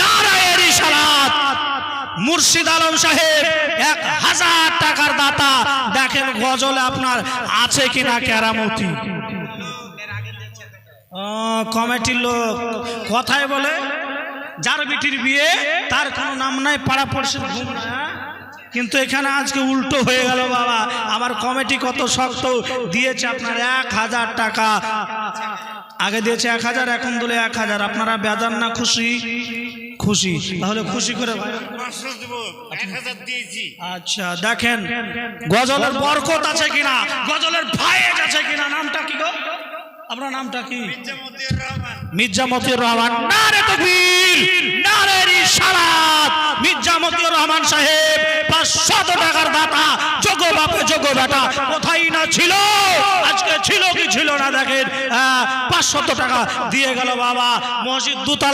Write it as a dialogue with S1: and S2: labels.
S1: নারায়ের ইশারাত মুর্শিদ আলম সাহেব, এক হাজার টাকার দাতা। দেখেন গজলে আপনার আছে কিনা কেরামতি। কমিটির লোক, কথায় বলে, যার বিটির বিয়ে, তার কোনো নাম নাই, পাড়া হ্যাঁ? কিন্তু এখানে আজকে উল্টো হয়ে গেল বাবা। আমার কমিটি কত শক্ত, দিয়েছে আপনার এক হাজার টাকা। আগে দিয়েছে এক হাজার, এখন দিলে এক হাজার। আপনারা বেজান না, খুশি? খুশি। তাহলে খুশি করে আচ্ছা দেখেন গজলের বরকত আছে কিনা? গজলের ভাইয়েজ আছে কিনা? নামটা কি গো? আপনার নামটা কি? মির্জা মতিউর রহমান। নারে তকবীর নারে রিসালাত মির্জা মতিউর রহমান সাহেব পাঁচশত টাকার দাতা। যোগ বাপে যোগ বেটা কোথায় না ছিল? আজকে ছিল কি ছিল না দেখেন? পাঁচশত টাকা দিয়ে গেল বাবা। মসজিদ দুতলা